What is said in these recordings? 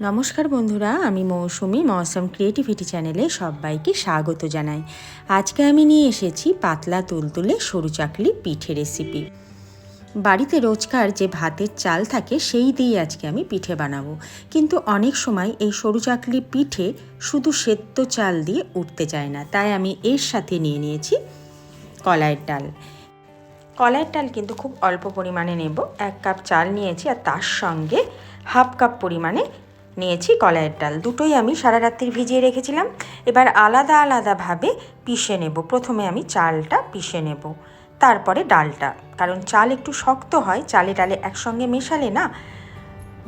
নমস্কার বন্ধুরা, আমি মৌসুমি, মৌসুম ক্রিয়েটিভিটি চ্যানেলে সবাইকে স্বাগত জানাই। আজকে আমি নিয়ে এসেছি পাতলা তুলতুলে সরু চাকলি পিঠে রেসিপি বাড়িতে রোজকার যে ভাতের চাল থাকে, সেই দিয়েই আজকে আমি পিঠে বানাবো। কিন্তু অনেক সময় এই সরু চাকলি পিঠে শুধু সেদ্ধ চাল দিয়ে উঠতে চায় না, তাই আমি এর সাথে নিয়ে নিয়েছি কলাইয়ের ডাল। কলাইয়ের ডাল কিন্তু খুব অল্প পরিমাণে নেব, এক কাপ চাল নিয়েছি আর তার সঙ্গে হাফ কাপ পরিমাণে নিয়েছি কলাইয়ের ডাল। দুটোই আমি সারা রাত্রির ভিজিয়ে রেখেছিলাম। এবার আলাদা আলাদাভাবে পিষে নেব। প্রথমে আমি চালটা পিষে নেব। তারপরে ডালটা। কারণ চাল একটু শক্ত হয়, চালে ডালে একসঙ্গে মেশালে না,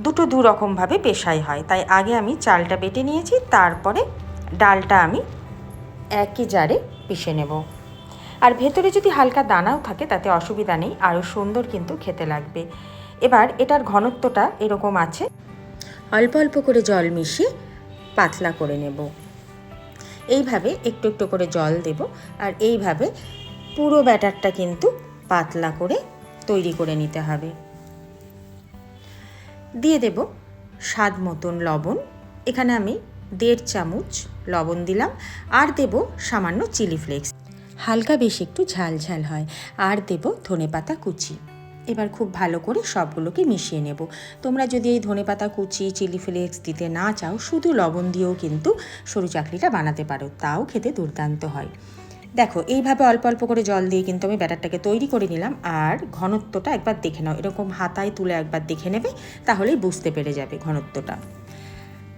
দুটো দু রকমভাবে পেশাই হয়। তাই আগে আমি চালটা বেটে নিয়েছি, তারপরে ডালটা আমি একই জারে পিষে নেব। আর ভেতরে যদি হালকা দানাও থাকে, তাতে অসুবিধা নেই। আরও সুন্দর কিন্তু খেতে লাগবে। এবার এটার ঘনত্বটা এরকম আছে। অল্প অল্প করে জল মিশিয়ে পাতলা করে নেব। এইভাবে একটু একটু করে জল দেব আর এইভাবে পুরো ব্যাটারটা কিন্তু পাতলা করে তৈরি করে নিতে হবে। দিয়ে দেব স্বাদ মতন লবণ। এখানে আমি দেড় চামচ লবণ দিলাম আর দেব সামান্য চিলি ফ্লেক্স। হালকা বেশি একটু ঝাল ঝাল হয়। আর দেব ধনে পাতা কুচি। এবার খুব ভালো করে সবগুলোকে মিশিয়ে নেব। তোমরা যদি এই ধনেপাতা, কুচি, চিলি ফ্লেক্স দিতে না চাও, শুধু লবণ দিয়েও কিন্তু সরু চাকলিটা বানাতে পারো, তাও খেতে দুর্দান্ত হয়। দেখো, এইভাবে অল্প অল্প করে জল দিয়ে কিন্তু আমি ব্যাটারটাকে তৈরি করে নিলাম, আর ঘনত্বটা একবার দেখে নাও, এরকম হাতায় তুলে একবার দেখে নেবে, তাহলেই বুঝতে পেরে যাবে ঘনত্বটা।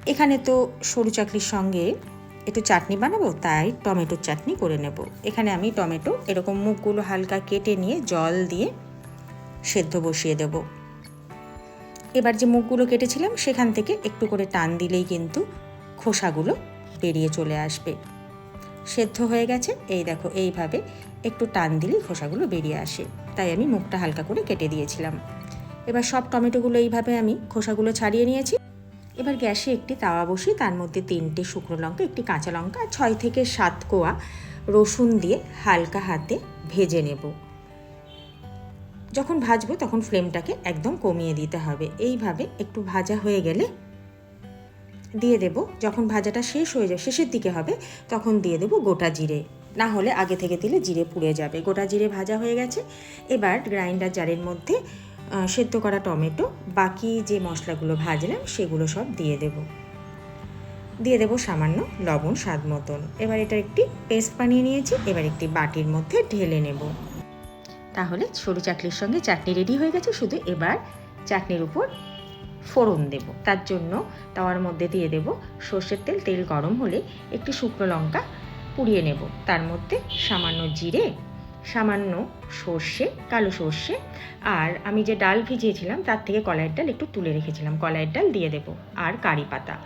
এখানে তো সরু চাকরির সঙ্গে একটু চাটনি বানাবো, তাই টমেটোর চাটনি করে নেব। এখানে আমি টমেটো, এরকম মুখগুলো হালকা কেটে নিয়ে জল দিয়ে সেদ্ধ বসিয়ে দেব। এবার যে মুখগুলো কেটেছিলাম, সেখান থেকে একটু করে টান দিলেই কিন্তু খোসাগুলো বেরিয়ে চলে আসবে। সেদ্ধ হয়ে গেছে। এই দেখো, এইভাবে একটু টান দিলেই খোসাগুলো বেরিয়ে আসে। তাই আমি মুখটা হালকা করে কেটে দিয়েছিলাম। এবার সব টমেটোগুলো এইভাবে আমি খোসাগুলো ছাড়িয়ে নিয়েছি। এবার গ্যাসে একটি তাওয়া বসিয়ে তার মধ্যে তিনটে শুকনো লঙ্কা, একটি কাঁচা লঙ্কা ছয় থেকে সাত কোয়া রসুন দিয়ে হালকা হাতে ভেজে নেব। যখন ভাজবো তখন ফ্লেমটাকে একদম কমিয়ে দিতে হবে। এইভাবে একটু ভাজা হয়ে গেলে দিয়ে দেব। যখন ভাজাটা শেষ হয়ে যাবে শেষের দিকে হবে, তখন দিয়ে দেব গোটা জিরে। না হলে আগে থেকে দিলে জিরে পুড়ে যাবে। গোটা জিরে ভাজা হয়ে গেছে। এবার গ্রাইন্ডার জারের মধ্যে সেদ্ধ করা টমেটো, বাকি যে মশলাগুলো ভাজলাম সেগুলো সব দিয়ে দেব। দিয়ে দেব সামান্য লবণ স্বাদ মতন। এবার এটা একটি পেস্ট বানিয়ে নিয়েছি। এবার একটি বাটির মধ্যে ঢেলে নেব। তাহলে সরু চাটনির সঙ্গে চাটনি রেডি হয়ে গেছে। শুধু এবার চাটনির উপর ফোড়ন দেব। তার জন্য তাওয়ার মধ্যে দিয়ে দেব সর্ষের তেল। তেল গরম হলে একটি শুকনো লঙ্কা পুড়িয়ে নেব। তার মধ্যে সামান্য জিরে, সামান্য সর্ষে, কালো সর্ষে, আর আমি যে ডাল ভিজিয়েছিলাম তার থেকে কলাইয়ের ডাল একটু তুলে রেখেছিলাম। কলাইয়ের ডাল দিয়ে দেব। আর কারি পাতা।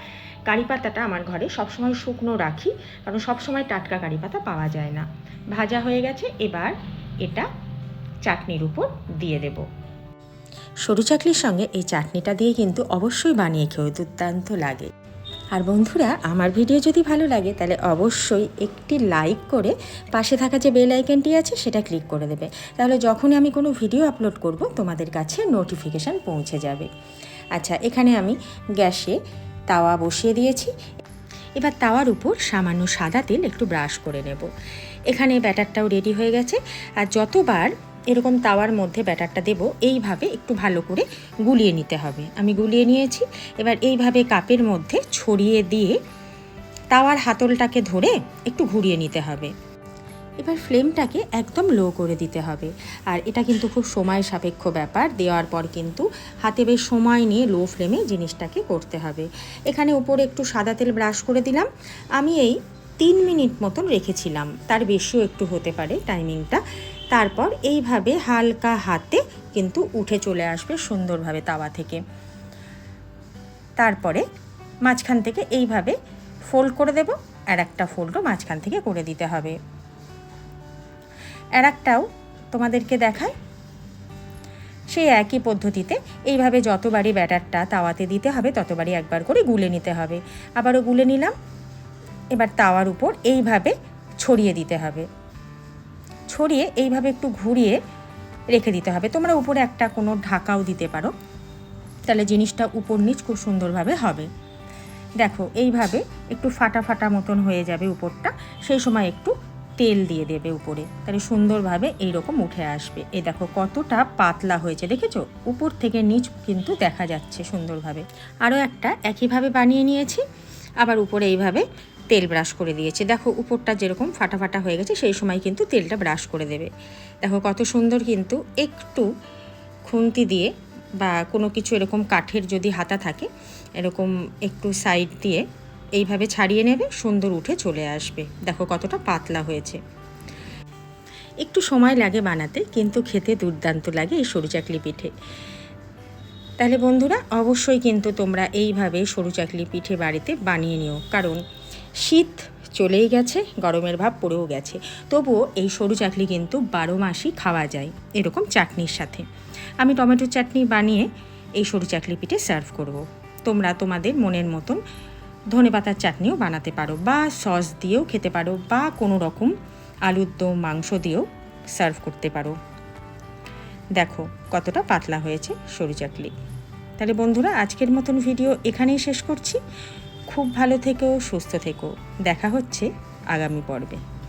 কারি পাতাটা আমার ঘরে সবসময় শুকনো রাখি, কারণ সবসময় টাটকা কারি পাতা পাওয়া যায় না। ভাজা হয়ে গেছে। এবার এটা চাটনির উপর দিয়ে দেব। সরু চাকলির সঙ্গে এই চাটনিটা দিয়ে কিন্তু অবশ্যই বানিয়ে খেয়েও দুর্দান্ত লাগে। আর বন্ধুরা, আমার ভিডিও যদি ভালো লাগে, তাহলে অবশ্যই একটি লাইক করে পাশে থাকা যে বেল আইকনটি আছে, সেটা ক্লিক করে দেবে। তাহলে যখনই আমি কোনো ভিডিও আপলোড করব, তোমাদের কাছে নোটিফিকেশান পৌঁছে যাবে। আচ্ছা এখানে আমি গ্যাসে তাওয়া বসিয়ে দিয়েছি। এবার তাওয়ার উপর সামান্য সাদা তেল একটু ব্রাশ করে নেব। এখানে ব্যাটারটাও রেডি হয়ে গেছে। আর যতবার এরকম তাওয়ার মধ্যে ব্যাটারটা দেব। এইভাবে একটু ভালো করে গুলিয়ে নিতে হবে। আমি গুলিয়ে নিয়েছি। এবার এইভাবে কাপের মধ্যে ছড়িয়ে দিয়ে তাওয়ার হাতলটাকে ধরে একটু ঘুরিয়ে নিতে হবে। এবার ফ্লেমটাকে একদম লো করে দিতে হবে। আর এটা কিন্তু খুব সময় সাপেক্ষ ব্যাপার। দেওয়ার পর কিন্তু হাতে বেশ সময় নিয়ে লো ফ্লেমে জিনিসটাকে করতে হবে। এখানে উপরে একটু সাদা তেল ব্রাশ করে দিলাম। আমি এই তিন মিনিট মতন রেখেছিলাম। তার বেশিও একটু হতে পারে টাইমিংটা। তারপর এইভাবে হালকা হাতে কিন্তু উঠে চলে আসবে সুন্দরভাবে তাওয়া থেকে। তারপরে মাঝখান থেকে এইভাবে ফোল্ড করে দেব, আর একটা ফোল্ডও মাঝখান থেকে করে দিতে হবে। আর একটাও তোমাদেরকে দেখায় সেই একই পদ্ধতিতে এইভাবে যতবারই ব্যাটারটা তাওয়াতে দিতে হবে, ততবারই একবার করে গুলে নিতে হবে। আবারও গুলে নিলাম, এবার তাওয়ার উপর এইভাবে ছড়িয়ে দিতে হবে। ছড়িয়ে এইভাবে একটু ঘুরিয়ে রেখে দিতে হবে। তোমরা উপরে একটা কোনো ঢাকাও দিতে পারো। তাহলে জিনিসটা উপর নিচ খুব সুন্দরভাবে হবে। দেখো, এইভাবে একটু ফাটা ফাটা মতন হয়ে যাবে উপরটা। সেই সময় একটু তেল দিয়ে দেবে উপরে। তাহলে সুন্দরভাবে এইরকম উঠে আসবে। এই দেখো, কতটা পাতলা হয়েছে, দেখেছ? উপর থেকে নিচ কিন্তু দেখা যাচ্ছে সুন্দরভাবে। আরও একটা একইভাবে বানিয়ে নিয়েছি। আবার উপরে এইভাবে তেল ব্রাশ করে দিয়েছি। দেখো, উপরটা যেরকম ফাটা ফাটা হয়ে গেছে, সেই সময় কিন্তু তেলটা ব্রাশ করে দেবে। দেখো, কত সুন্দর কিন্তু একটু খুন্তি দিয়ে বা কোনো কিছু এরকম কাঠের যদি হাতা থাকে, এরকম একটু সাইড দিয়ে এইভাবে ছাড়িয়ে নেবে, সুন্দর উঠে চলে আসবে। দেখো, কতটা পাতলা হয়েছে। একটু সময় লাগে বানাতে, কিন্তু খেতে দুর্দান্ত লাগে এই সরু চাকলি পিঠে। তাহলে বন্ধুরা, অবশ্যই কিন্তু তোমরা এইভাবে সরু চাকলি পিঠে বাড়িতে বানিয়ে নিও। কারণ শীত চলেই গেছে, গরমের ভাব পড়েও গেছে। তবুও এই সরু চাকলি কিন্তু বারো মাসই খাওয়া যায়, এরকম চাটনির সাথে। আমি টমেটো চাটনি বানিয়ে এই সরু চাকলি পিঠে সার্ভ করব। তোমরা তোমাদের মনের মতন ধনে পাতার চাটনিও বানাতে পারো বা সস দিয়েও খেতে পারো বা কোনো রকম আলুর দম, মাংস দিয়েও সার্ভ করতে পারো। দেখো কতটা পাতলা হয়েছে সরু চাকলি তাহলে বন্ধুরা, আজকের মতন ভিডিও এখানেই শেষ করছি। খুব ভালো থেকো সুস্থ থেকো। দেখা হচ্ছে আগামী পর্বে।